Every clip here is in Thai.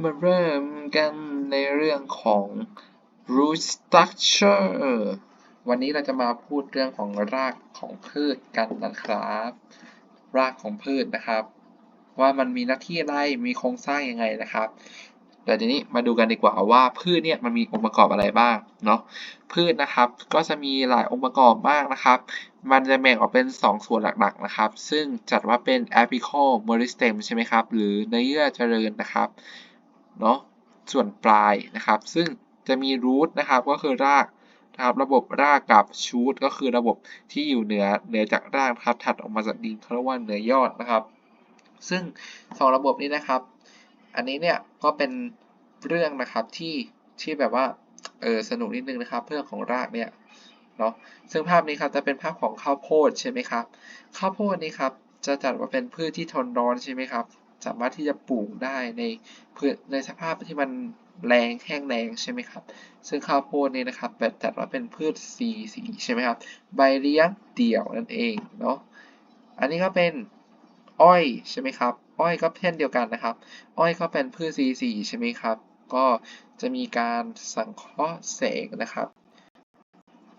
มาเริ่มกันในเรื่องของ root structure วันนี้เราจะมาพูดเรื่องของรากของพืชกันนะครับ รากของพืชนะครับ ว่ามันมีหน้าที่อะไร มีโครงสร้างยังไงนะครับเดี๋ยวทีนี้มาดูกันดีกว่าว่าพืชเนี่ยมันมีองค์ประกอบอะไรบ้างเนาะพืชนะครับก็จะมีหลายองค์ประกอบมากนะครับ มันจะแบ่งออกเป็น 2 ส่วนหลักๆนะครับ ซึ่งจัดว่าเป็น apical meristem ใช่ไหมครับ หรือเนื้อเยื่อเจริญนะครับ เนาะส่วนปลายนะครับ ซึ่งจะมี root นะครับก็คือรากนะครับระบบรากกับ shoot ก็คือระบบที่อยู่เหนือเหนือจากรากครับถัดออกมาจากดินเขาเรียกว่าเหนือยอดนะครับ ซึ่ง 2 ระบบนี้นะครับ อันนี้เนี่ยก็เป็นเรื่องนะครับที่ที่แบบว่าเออสนุกนิดนึงนะครับ เรื่องของรากเนี่ยเนาะซึ่งภาพนี้ครับจะเป็นภาพของข้าวโพดใช่ไหมครับข้าวโพดนี้ครับจะจัดว่าเป็นพืชที่ทนร้อนใช่ไหมครับ สามารถที่จะปลูกได้ในพื้นในสภาพที่มันแรงแห้งแรงใช่ไหมครับ ซึ่งข้าวโพดนี่นะครับแบบจัดว่าเป็นพืชสีสีใช่ไหมครับ ใบเลี้ยงเดี่ยวนั่นเองเนาะ อันนี้ก็เป็นอ้อยใช่ไหมครับ อ้อยก็เช่นเดียวกันนะครับ อ้อยก็เป็นพืชสีสีใช่ไหมครับ ก็จะมีการสังเคราะห์แสงนะครับ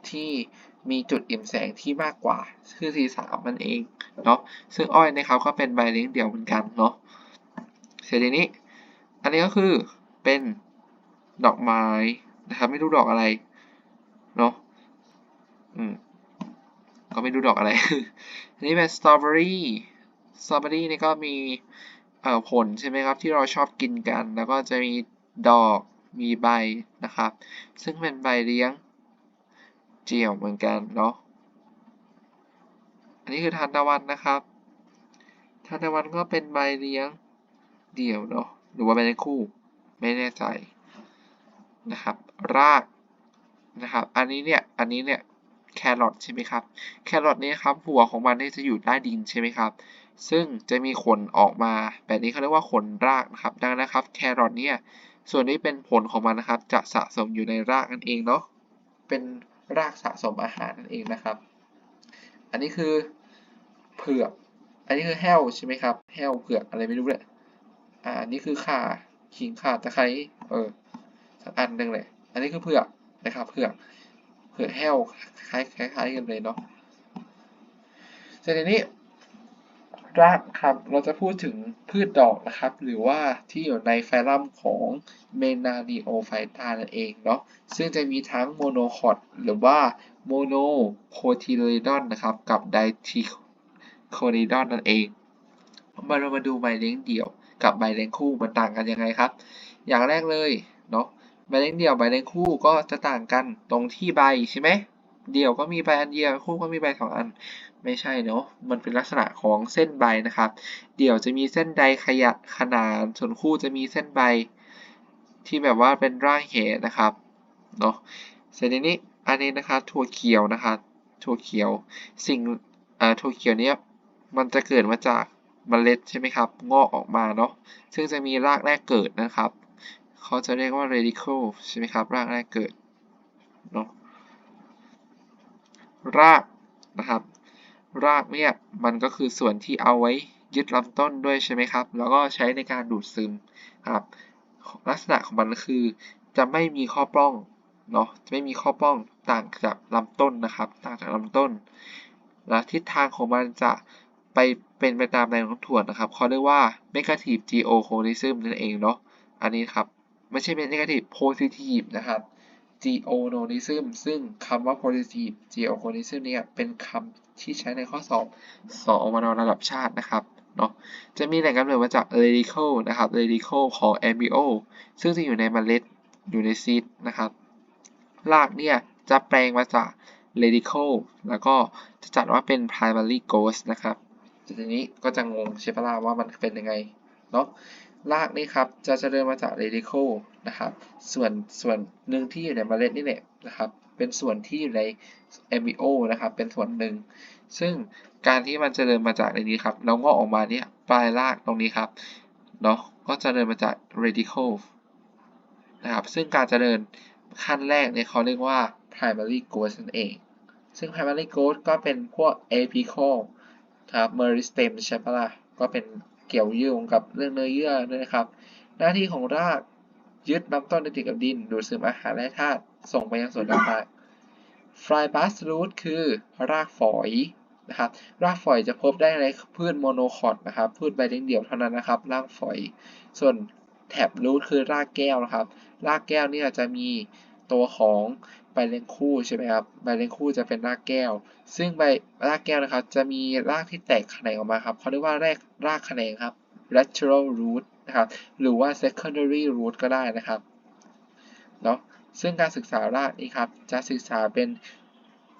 ที่ มีจุดอิ่มแสงที่มากกว่าคือ C3 มันเองเนาะซึ่งอ้อยนะครับก็เป็นใบเลี้ยงเดี่ยวเหมือนกันเนาะเสร็จทีนี้ อันนี้ก็คือเป็นดอกไม้นะครับไม่รู้ดอกอะไรเนาะอืมก็ไม่รู้ดอกอะไร อันนี้เป็นสตรอเบอรี่สตรอเบอรี่นี่ก็มีเอ่อผลใช่ไหมครับที่เราชอบกินกัน แล้วก็จะมีดอกมีใบนะครับ ซึ่งเป็นใบเลี้ยง เจียวเหมือนกันเนาะ อันนี้คือทานตะวันนะครับ ทานตะวันก็เป็นใบเลี้ยงเดี่ยวเนาะ หรือว่าใบเลี้ยงคู่ ไม่แน่ใจนะครับ รากนะครับ อันนี้เนี่ย อันนี้เนี่ยแครอทใช่ไหมครับ แครอทนี่ครับหัวของมันนี่จะอยู่ใต้ดินใช่ไหมครับ ซึ่งจะมีขนออกมาแบบนี้เขาเรียกว่าขนรากนะครับ ดังนั้นนะครับ แครอทเนี่ย ส่วนที่เป็นผลของมันนะครับ จะสะสมอยู่ในรากนั่นเองเนาะ เป็น รากสะสมอาหารนั่นเองนะครับ อันนี้คือเผือก อันนี้คือแห้วใช่ไหมครับแห้วเผือกอะไรไม่รู้เลยอ่าอันนี้คือข่าขิงข่าตะไคร้เออสักอันหนึ่งเลย อันนี้คือเผือกนะครับเผือกเผือกแห้วคล้ายคล้ายกันเลยเนาะเสร็จทีนี้ รากครับ เราจะพูดถึงพืชดอกนะครับ หรือว่าที่อยู่ในไฟลัมของเมนาดิโอไฟตานั่นเองเนาะ ซึ่งจะมีทั้งโมโนคอตหรือว่าโมโนโคทิเลดอนนะครับ กับไดทิโคนิดอนนั่นเอง มาเรามาดูใบเลี้ยงเดี่ยว กับใบเลี้ยงคู่มันต่างกันยังไงครับ อย่างแรกเลยเนาะ ใบเลี้ยงเดี่ยวใบเลี้ยงคู่ก็จะต่างกันตรงที่ใบใช่ไหมเดี่ยวก็มีใบอันเดียวคู่ก็มีใบสองอัน ไม่ใช่เนาะมันเป็นลักษณะของเส้นใบนะครับ เดี่ยวจะมีเส้นใดขยะขนานส่วนคู่จะมีเส้นใบที่แบบว่าเป็นร่างเหตุนะครับเนาะเสร็จนี้อันนี้นะครับถั่วเขียวนะครับถั่วเขียวสิ่งอ่าถั่วเขียวเนี้ยมันจะเกิดมาจากเมล็ดใช่ไหมครับ งอกออกมาเนาะซึ่งจะมีรากแรกเกิดนะครับ เขาจะเรียกว่า radical ใช่ไหมครับ รากแรกเกิดเนาะรากนะครับ รากเนี่ยมันก็คือส่วนที่เอาไว้ยึดลำต้นด้วยใช่ไหมครับ แล้วก็ใช้ในการดูดซึมครับลักษณะของมันคือจะไม่มีข้อปล้องเนาะจะไม่มีข้อปล้องต่างจากลำต้นนะครับ ต่างจากลำต้น และทิศทางของมันจะไปเป็นไปตามแรงโน้มถ่วงนะครับเขาเรียกว่า negative geochronism นั่นเองเนาะอันนี้ครับ ไม่ใช่เป็น negative positive นะครับ geochronism ซึ่งคำว่า positive geochronism เนี่ยเป็นคำที่ใช้ในข้อสอบสอบมนระดับชาตินะครับเนาะจะมีแหล่งกำเนิดมาจาก radical นะครับ radical ของ embryo ซึ่งจะอยู่ในเมล็ดอยู่ในซีดนะครับรากเนี่ยจะแปลงมาจาก radical แล้วก็จะจัดว่าเป็น primary growth นะครับทีนี้ก็จะงงใช่ปะล่ะว่ามันเป็นยังไงเนาะ รากนี่ครับจะเจริญมาจาก radical นะครับ ส่วนส่วนหนึ่งที่อยู่ในเมล็ดนี่แหละนะครับ เป็นส่วนที่อยู่ใน embryo นะครับ เป็นส่วนหนึ่ง ซึ่งการที่มันเจริญมาจากในนี้ครับแล้วงอกออกมาเนี่ยปลายรากตรงนี้ครับเนาะก็เจริญมาจาก radical นะครับ ซึ่งการเจริญขั้นแรกเนี่ยเขาเรียกว่า primary growth นั่นเอง ซึ่ง primary growth ก็เป็นพวก apical ครับ meristem ใช่ปะล่ะก็เป็น กี่ยวโยงกับเรื่องเนื้อเยื่อด้วยนะครับในน้าที่ของรากยึดลำต้นในติดกับดิน ดูดซึมอาหารและธาตุส่งไปยังส่วนต่างๆ fibrous root คือรากฝอยนะครับ รากฝอยจะพบได้ในพืชโมโนคอตนะครับ พืชใบเลี้ยงเดี่ยวเท่านั้นนะครับ รากฝอย ส่วนแถบรูทคือรากแก้วนะครับ รากแก้วเนี่ยจะมี ตัวของใบเลี้ยงคู่ใช่ไหมครับใบเลี้ยงคู่จะเป็นรากแก้ว ซึ่งใบรากแก้วนะครับ จะมีรากที่แตกแขนงออกมาครับเขาเรียกว่าแรกรากแขนงครับ lateral root นะครับหรือว่า secondary root ก็ได้นะครับเนาะซึ่งการศึกษารากนี้ครับจะศึกษาเป็น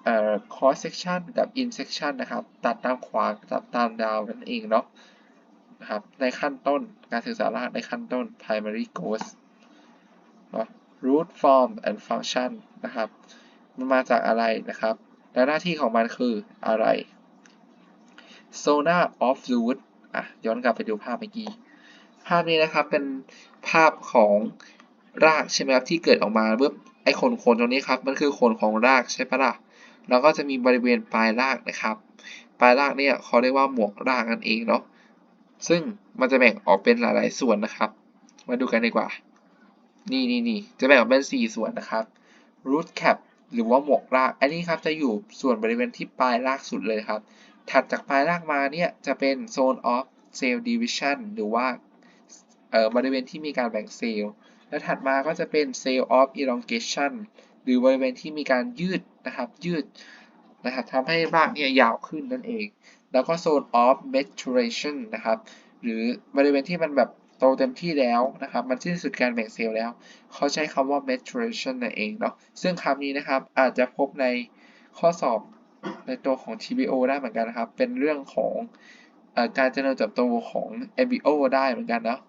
เอ่อ cross section กับ in section นะครับ ตัดตามขวางตัดตามดาวนั่นเองเนาะนะครับในขั้นต้นการศึกษารากในขั้นต้น primary course เนาะ root form and function นะครับ มันมาจากอะไรนะครับ และหน้าที่ของมันคืออะไร zona of root อะ ย้อนกลับไปดูภาพเมื่อกี้ ภาพนี้นะครับ เป็นภาพของรากใช่ไหมครับ ที่เกิดออกมาเมื่อไอ้ขนขนตรงนี้ครับ มันคือขนของรากใช่ปะล่ะ แล้วก็จะมีบริเวณปลายรากนะครับ ปลายรากเนี่ยเขาเรียกว่าหมวกรากนั่นเองเนาะ ซึ่งมันจะแบ่งออกเป็นหลาย ๆ ส่วนนะครับ มาดูกันดีกว่า นี่นี่นี่จะแบ่งออกเป็น 4 ส่วนนะครับ root cap หรือว่าหมวกราก อันนี้ครับจะอยู่ส่วนบริเวณที่ปลายรากสุดเลยครับ ถัดจากปลายรากมาเนี่ยจะเป็น zone of cell division หรือว่าเอ่อบริเวณที่มีการแบ่งเซลล์ และถัดมาก็จะเป็น cell of elongation หรือบริเวณที่มีการยืดนะครับ ยืดนะครับทำให้รากเนี่ยยาวขึ้นนั่นเอง แล้วก็ zone of maturation นะครับ หรือบริเวณที่มันแบบ ตเต็มที่แล้วนะครับ มันสิ้นสุดการแบ่งเซลล์แล้ว เขาใช้คำว่า maturation นั่นเองเนาะ ซึ่งคำนี้นะครับอาจจะพบในข้อสอบในตัวของ TBO ได้เหมือนกันนะครับ เป็นเรื่องของอการเจริญเติบโตของ MBO ได้เหมือนกันเนาะ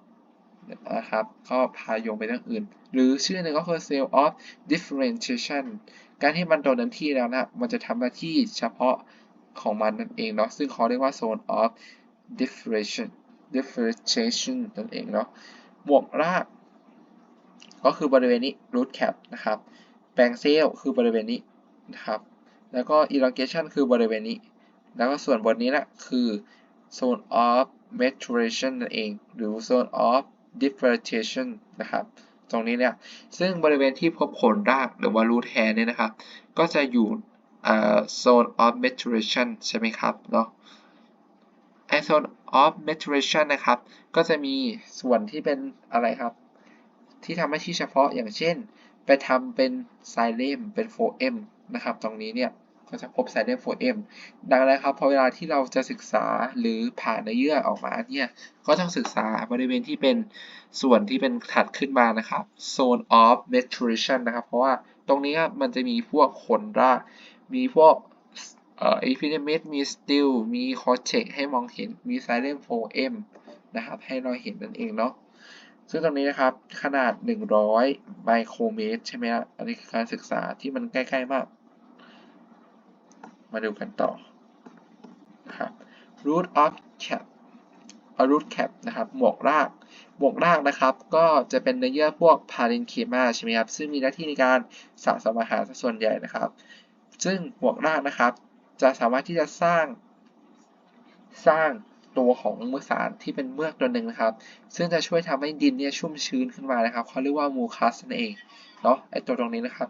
นะครับก็พาโยงไปเรื่องอื่น หรือชื่อหนึ่งก็คือ cell of differentiation การที่มันโตเต็มที่แล้วนะ มันจะทำหน้าที่เฉพาะของมันนั่นเองเนาะ ซึ่งเขาเรียกว่า zone of differentiation differentiation นั่นเองเนาะหมวกราก ก็คือบริเวณนี้ root cap นะครับแปลงเซลล์คือบริเวณนี้นะครับ แล้วก็ elongation คือบริเวณนี้ แล้วก็ส่วนบนนี้แหละคือ zone of maturation นั่นเอง หรือ zone of differentiation นะครับ ตรงนี้เนี่ย ซึ่งบริเวณที่พบขนรากหรือว่า root hair เนี่ยนะครับ ก็จะอยู่ zone of maturation ใช่ไหมครับ เนาะ zone of maturation นะครับ ก็จะมีส่วนที่เป็นอะไรครับ ที่ทำให้ที่เฉพาะอย่างเช่น ไปทำเป็นไซเลมเป็นโฟมนะครับ ตรงนี้เนี่ยก็จะพบไซเลมโฟมดังนั้นครับพอเวลาที่เราจะศึกษาหรือผ่านเนื้อเยื่อออกมาเนี่ยก็ต้องศึกษาบริเวณที่เป็นส่วนที่เป็นถัดขึ้นมานะครับ zone of maturation นะครับ เพราะว่าตรงนี้มันจะมีพวกขนรากมีพวก เอ่อ epidermis มี steel มี cortex ให้มองเห็นมี xylem phloem นะครับ ให้เราเห็นนั่นเองเนาะซึ่งตรงนี้นะครับ ขนาด 100 ไมโครเมตร ใช่ไหมครับอันนี้คือการศึกษาที่มันใกล้ ๆ มาก มาดูกันต่อนะครับ root of cap root cap นะครับหมวกรากหมวกรากนะครับ ก็จะเป็นเนื้อเยื่อพวก parenchyma ใช่ไหมครับ ซึ่งมีหน้าที่ในการสะสมอาหารส่วนใหญ่นะครับ ซึ่งหมวกรากนะครับ จะสามารถที่จะสร้าง สร้างตัวของเมือสารที่เป็นเมือกตัวหนึ่งนะครับ ซึ่งจะช่วยทำให้ดินเนี่ยชุ่มชื้นขึ้นมานะครับเขาเรียกว่ามูคัสนั่นเองเนาะไอตัวตรงนี้นะครับ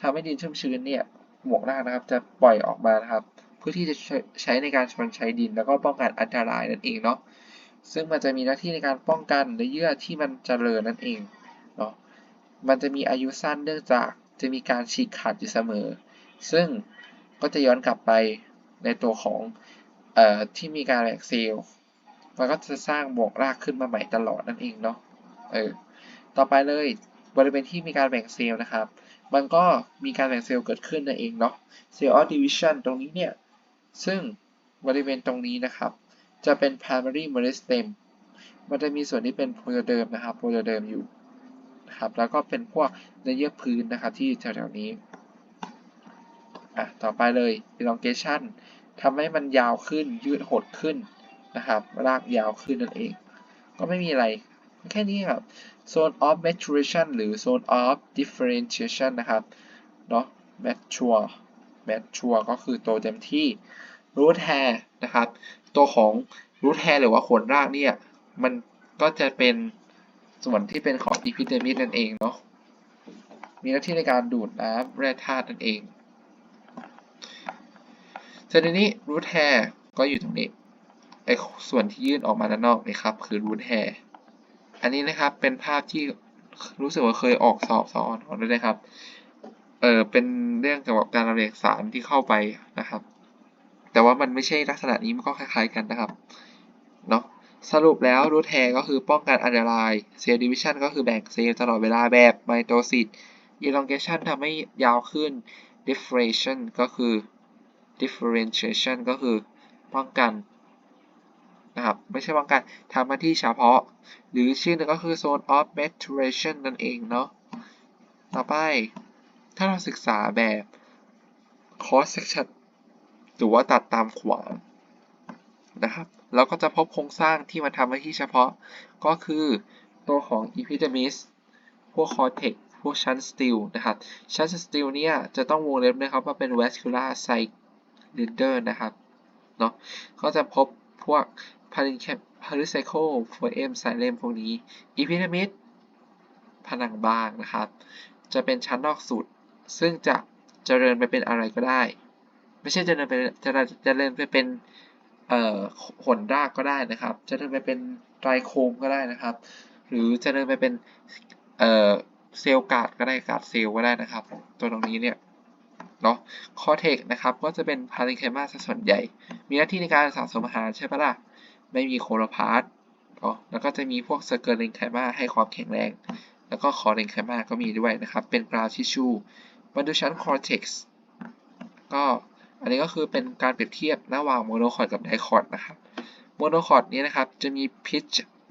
ทำให้ดินชุ่มชื้นเนี่ยหมวกรากนะครับ จะปล่อยออกมานะครับ เพื่อที่จะใช้ในการชนใช้ดิน แล้วก็ป้องกันอันตรายนั่นเองเนาะซึ่งมันจะมีหน้าที่ในการป้องกันเนื้อเยื่อที่มันเจริญนั่นเองเนาะมันจะมีอายุสั้นเนื่องจากจะมีการฉีกขาดอยู่เสมอ ซึ่ง ก็จะย้อนกลับไปในตัวของเอ่อที่มีการแบ่งเซลล์มันก็จะสร้างหมวกรากขึ้นมาใหม่ตลอดนั่นเองเนาะเออต่อไปเลยบริเวณที่มีการแบ่งเซลล์นะครับ มันก็มีการแบ่งเซลล์เกิดขึ้นนั่นเองเนาะ cell of division ตรงนี้เนี่ย ซึ่งบริเวณตรงนี้นะครับ จะเป็น primary meristem มันจะมีส่วนที่เป็นโพลเดิมนะครับโพลเดิมอยู่นะครับ แล้วก็เป็นพวกเนื้อเยื่อพื้นนะครับที่แถวๆนี้ อะต่อไปเลย elongation ทำให้มันยาวขึ้นยืดหดขึ้นนะครับรากยาวขึ้นนั่นเอง ก็ไม่มีอะไร แค่นี้ครับ zone of maturation หรือ zone of differentiation นะครับเนาะ mature mature ก็คือโตเต็มที่ root hair นะครับ ตัวของ root hair หรือว่าขนรากเนี่ย มันก็จะเป็นส่วนที่เป็นของ epidermis นั่นเองเนาะมีหน้าที่ในการดูดน้ำแร่ธาตุนั่นเอง สร็จทีนี้ root hair ก็อยู่ตรงนี้ไอ้ส่วนที่ยื่นออกมาด้านนอกนี่ครับ คือ root hair อันนี้นะครับเป็นภาพที่รู้สึกว่าเคยออกสอบสอนของด้วยนะครับ เออเป็นเรื่องเกี่ยวกับการระเรียงสารที่เข้าไปนะครับ แต่ว่ามันไม่ใช่ลักษณะนี้มันก็คล้ายๆกันนะครับเนาะสรุปแล้วรูทแฮก็คือป้องกันอันตรายเซลล์ดิวิชันก็คือแบ่งเซลล์ตลอดเวลาแบบไมโตซิส elongation ทำให้ยาวขึ้น differentiation ก็คือ differentiation ก็คือป้องกันนะครับไม่ใช่ป้องกันทำหน้าที่เฉพาะ หรือชื่อหนึงก็คือ zone of maturation นั่นเองเนาะต่อไปถ้าเราศึกษาแบบ cross section หรือว่าตัดตามขวางนะครับเราก็จะพบโครงสร้างที่มันทำหน้าที่เฉพาะ ก็คือตัวของ epidermis พวก cortex พวกชั้น steel นะครับชั้น steel เนี่ยจะต้องวงเล็บนะครับว่าเป็น vascular cylinder นะครับเนาะก็จะพบพวก pericycle phloem xylem พวกนี้ epidermis ผนังบางนะครับ จะเป็นชั้นนอกสุด ซึ่งจะเจริญไปเป็นอะไรก็ได้ ไม่ใช่เจริญไปจะเจริญไปเป็นเอ่อขนรากก็ได้นะครับเจริญไปเป็นไตรโคมก็ได้นะครับ หรือเจริญไปเป็นเอ่อเซลล์กาดก็ได้กาดเซลล์ก็ได้นะครับ ตัวตรงนี้เนี่ย เนาะคอเทกนะครับก็จะเป็นพาริเคมาซะส่วนใหญ่ มีหน้าที่ในการสะสมอาหารใช่ปะล่ะ ไม่มีโคโลพาสเนาะแล้วก็จะมีพวกสเกอร์เลนไคมาให้ความแข็งแรง แล้วก็คอเรนไคมาก็มีด้วยนะครับ เป็นกราวทิชูมาดูชั้นคอร์เท็กซ์ก็อันนี้ก็คือเป็นการเปรียบเทียบระหว่างโมโนคอร์ดกับไดคอร์ดนะครับโมโนคอร์ดนี้นะครับจะมีพิช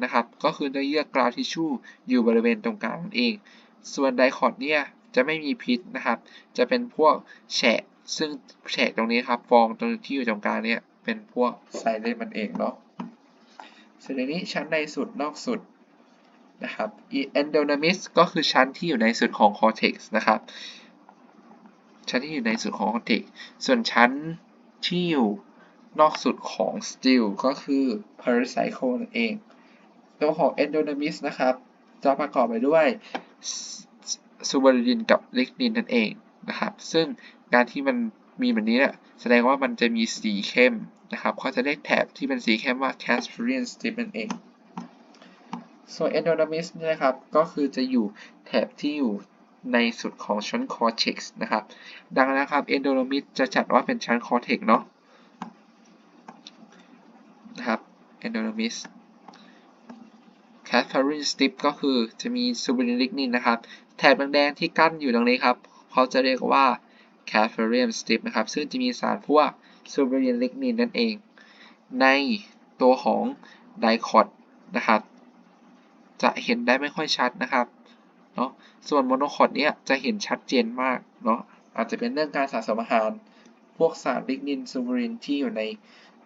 นะครับก็คือเนื้อเยื่อกราวทิชชูอยู่บริเวณตรงกลางนั่นเอง ส่วนไดคอร์ดเนี่ย จะไม่มีพิษนะครับ จะเป็นพวกแฉะ ซึ่งแฉะตรงนี้ครับฟองตรงที่อยู่ตรงกลางเนี่ยเป็นพวกไซเลนมันเองเนาะส่วนในนี้ชั้นในสุดนอกสุดนะครับ endodermis ก็คือชั้นที่อยู่ในสุดของ cortex นะครับ ชั้นที่อยู่ในสุดของ cortex ส่วนชั้นที่อยู่นอกสุดของ steel ก็คือ pericycle นั่นเอง ตัวของ endodermis นะครับ จะประกอบไปด้วย ซูเบอรินกับลิกนินนั่นเองนะครับ ซึ่งการที่มันมีแบบนี้เนี่ยแสดงว่ามันจะมีสีเข้มนะครับเขาจะเรียกแถบที่เป็นสีเข้มว่า Casparian strip นั่นเองส่วน endodermis นี่นะครับ ก็คือจะอยู่แถบที่อยู่ในสุดของชั้น cortex นะครับ ดังนั้นครับ endodermis จะจัดว่าเป็นชั้น cortex เนาะนะครับ endodermis Casparian strip ก็คือจะมี suberin lignin นะครับ แถบแดงๆที่กั้นอยู่ตรงนี้ครับ เขาจะเรียกว่า Casparian strip นะครับ ซึ่งจะมีสารพวก suberin lignin นั่นเอง ในตัวของไดคอดนะครับ จะเห็นได้ไม่ค่อยชัดนะครับเนาะส่วนโมโนคอดเนี่ยจะเห็นชัดเจนมากเนาะอาจจะเป็นเรื่องการสะสมอาหาร พวกสารลิกนินซูเบรินที่อยู่ใน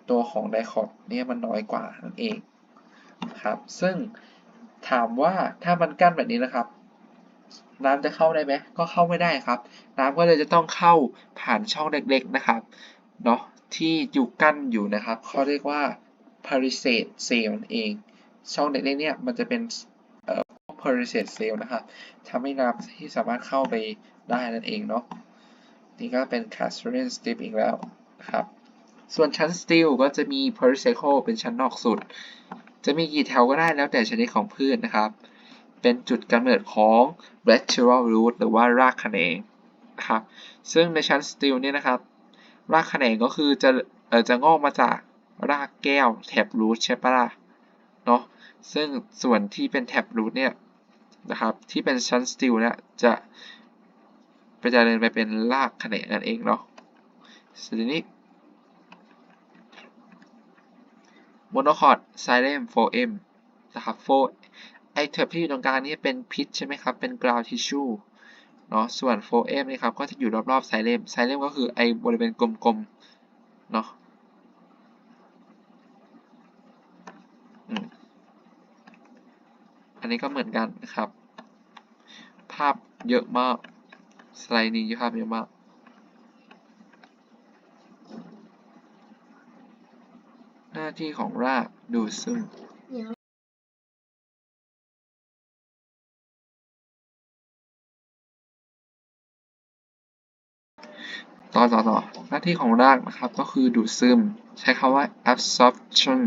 ตัวของไดคอดเนี่ยมันน้อยกว่านั่นเอง ครับ ซึ่งถามว่าถ้ามันกั้นแบบนี้นะครับ น้ำจะเข้าได้ไหมก็เข้าไม่ได้ครับ น้ำก็เลยจะต้องเข้าผ่านช่องเล็กๆนะครับเนาะที่อยู่กั้นอยู่นะครับเขาเรียกว่า palisade cell นั่นเอง ช่องเล็กๆเนี่ยมันจะเป็น palisade cell นะครับทำให้น้ำที่สามารถเข้าไปได้นั่นเองเนาะนี่ก็เป็น Casparian strip อีกแล้วนะครับ ส่วนชั้น steel ก็จะมี pericycle เป็นชั้นนอกสุด จะมีกี่แถวก็ได้แล้วแต่ชนิดของพืชนะครับ เป็นจุดกำเนิดของ lateral root หรือว่ารากแขนงนะครับ ซึ่งในชั้น steel เนี่ยนะครับ รากแขนงก็คือจะเอ่อจะงอกมาจากรากแก้วแท็บรูทใช่ปะล่ะเนาะ ซึ่งส่วนที่เป็นแท็บรูทเนี่ยนะครับ ที่เป็นชั้น steel เนี่ยจะไปเจริญไปเป็นรากแขนงนั่นเองเนาะส่วนนี้ โมโนคอร์ดไซเลมโฟเอมนะครับโฟไอเทปที่อยู่ตรงกลางนี้เป็นพิษใช่ไหมครับ เป็นกราวทิชชูเนาะส่วนโฟเอมนี่ครับ ก็จะอยู่รอบๆไซเลมไซเลมก็คือไอบริเวณกลมๆเนาะอันนี้ก็เหมือนกันนะครับ ภาพเยอะมาก สไลด์นี้ภาพเยอะมาก หน้าที่ของรากดูดซึมต่อต่อต่อหน้าที่ของรากนะครับก็คือดูดซึม ใช้คำว่า absorption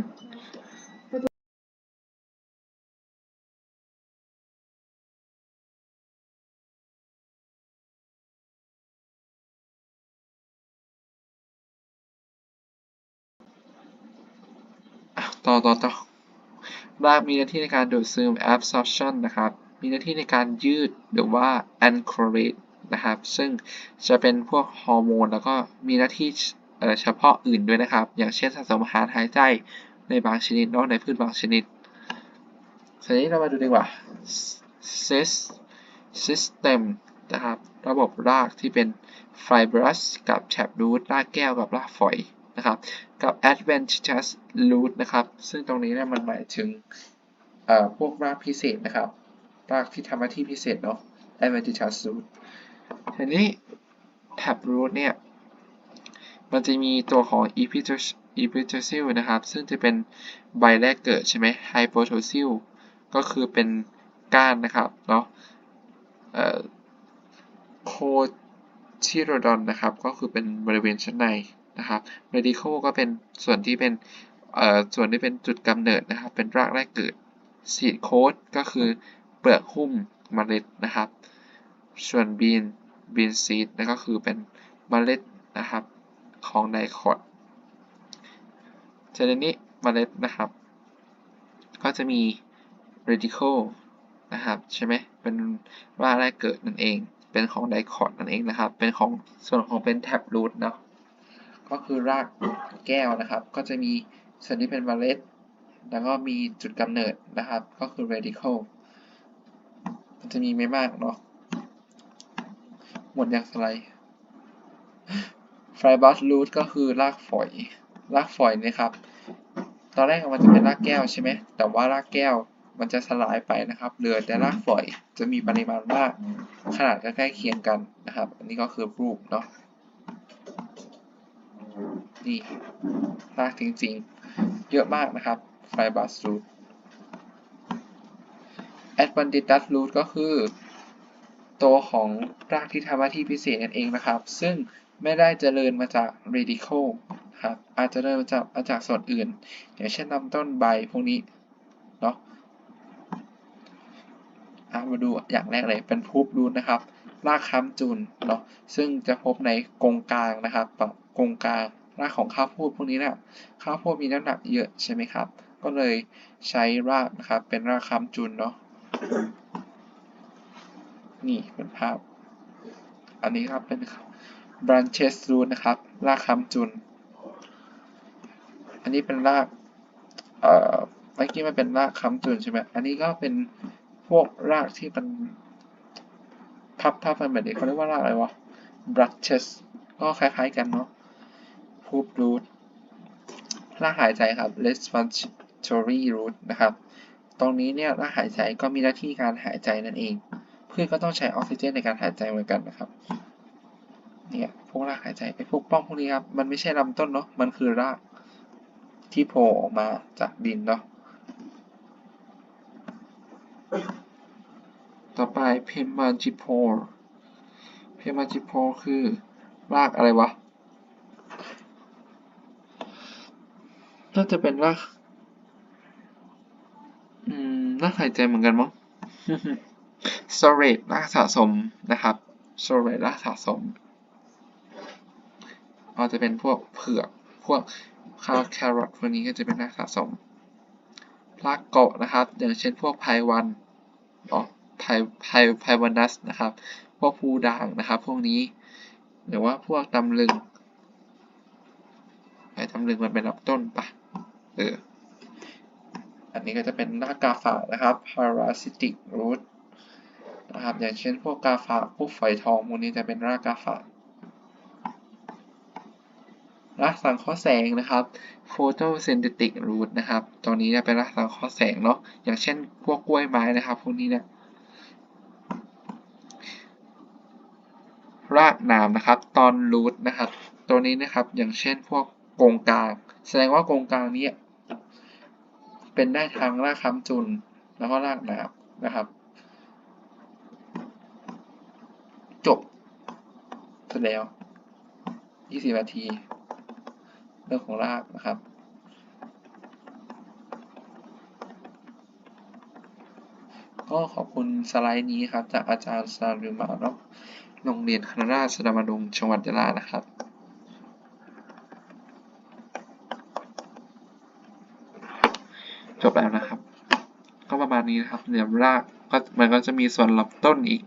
ต่อต่อต่อรากมีหน้าที่ในการดูดซึม absorption นะครับ มีหน้าที่ในการยืดหรือว่า anchorage นะครับ ซึ่งจะเป็นพวกฮอร์โมน แล้วก็มีหน้าที่เเฉพาะอื่นด้วยนะครับ อย่างเช่นสะสมอาหารหายใจในบางชนิดนาะในพืชบางชนิดทีนี้เรามาดูดีกว่า sys system นะครับ ระบบรากที่เป็น fibrous กับ taproot รากแก้วกับรากฝอยนะครับ กับ adventitious root นะครับ ซึ่งตรงนี้เนี่ยมันหมายถึงพวกรากพิเศษนะครับรากที่ทำหน้าที่พิเศษเนาะ adventitious root ทีนี้ taproot เนี่ย มันจะมีตัวของ epitoxyl นะครับ ซึ่งจะเป็นใบแรกเกิดใช่ไหม hypotoxyl ก็คือเป็นก้านนะครับเนาะเอ่อ cotyledon นะครับ ก็คือเป็นบริเวณชั้นใน นะครับ radical ก็เป็นส่วนที่เป็นเอ่อส่วนที่เป็นจุดกำเนิดนะครับ เป็นรากแรกเกิด seed coat ก็คือเปลือกหุ้มเมล็ดนะครับ ส่วน bean bean seed นั่นก็คือเป็นเมล็ดนะครับของไดคอตจากนี้เมล็ดนะครับ ก็จะมี radical นะครับใช่ไหมเป็นรากแรกเกิดนั่นเอง เป็นของไดคอตนั่นเองนะครับ เป็นของส่วนของเป็น tap root เนาะ ก็คือรากแก้วนะครับ ก็จะมีส่วนที่เป็นเมล็ด แล้วก็มีจุดกำเนิดนะครับ ก็คือ radical มันจะมีไม่มากเนาะ หมดอย่างสไลด์ fibrous root ก็คือรากฝอย รากฝอยนะครับ ตอนแรกมันจะเป็นรากแก้วใช่ไหม แต่ว่ารากแก้วมันจะสลายไปนะครับ เหลือแต่รากฝอยจะมีปริมาณราก ขนาดใกล้เคียงกันนะครับ อันนี้ก็คือรูปเนาะ นี่รากจริงๆ เยอะมากนะครับ fibrous root adventitious root ก็คือ ตัวของรากที่ทำหน้าที่พิเศษนั่นเองนะครับ ซึ่งไม่ได้เจริญมาจาก radical ครับอาจจะเริญมาจากมาจากส่วนอื่น อย่างเช่นลำต้นใบพวกนี้เนาะมาดูอย่างแรกเลยเป็นพูบรูทนะครับ รากค้ำจุนเนาะซึ่งจะพบในกงกลางนะครับแบบ กงกลางรากของข้าวโพดพวกนี้นะข้าวโพดมีน้ำหนักเยอะใช่ไหมครับ ก็เลยใช้รากนะครับเป็นรากค้ำจุนเนาะนี่เป็นภาพ อันนี้ครับเป็น branches root นะครับ รากค้ำจุน อันนี้เป็นรากเอ่อเมื่อกี้มันเป็นรากค้ำจุนใช่ไหมอันนี้ก็เป็นพวกรากที่มันพับพับกันแบบนี้เขาเรียกว่ารากอะไรวะ branches ก็คล้ายๆกันเนาะ hoop root รากหายใจครับ respiratory root นะครับ ตรงนี้เนี่ยรากหายใจก็มีหน้าที่การหายใจนั่นเอง พืชก็ต้องใช้ออกซิเจนในการหายใจเหมือนกันนะครับ เนี่ยพวกรากหายใจไอ้พวกป้องพวกนี้ครับ มันไม่ใช่ลำต้นเนาะ มันคือรากที่โผล่ออกมาจากดินเนาะ ต่อไป p e m a g i p o r e p e m a g i p o r e คือรากอะไรวะ น่าจะเป็นราก อืม รากหายใจเหมือนกันมั้ง storage รากสะสมนะครับ storage รากสะสมอาจจะเป็นพวกเผือก พวกข้าวแครอทพวกนี้ก็จะเป็นรากสะสมรากเกาะนะครับ อย่างเช่นพวกไพวันเนาะไพไพไพวานัสนะครับ พวกพูด่างนะครับ พวกนี้ หรือว่าพวกตำลึงไอ้ตำลึงมันเป็นลำต้นปะ เออ อันนี้ก็จะเป็นรากกาฝากนะครับ parasitic root นะครับ อย่างเช่นพวกกาฝากพวกฝอยทองพวกนี้จะเป็นรากกาฝากรากสังเคราะห์แสงนะครับ photosynthetic root นะครับตรงนี้จะเป็นรากสังเคราะห์แสงเนาะ อย่างเช่น พวกกล้วยไม้นะครับ พวกนี้เนี่ย รากหนามนะครับ ตอนรูทนะครับ ตัวนี้นะครับ อย่างเช่นพวกกงกลาง แสดงว่ากงกลางนี้ เป็นได้ทั้งรากค้ำจุน แล้วก็รากหนามนะครับ จบเสร็จแล้ว 20 นาที เรื่องของรากนะครับก็ขอบคุณสไลด์นี้ครับ จากอาจารย์ซาลูมาเนาะโรงเรียนคณะราษฎรบดงจังหวัดยะลานะครับ จบแล้ว นี้นะครับเหลี่ยมรากก็มันก็จะมีส่วนลำต้นอีก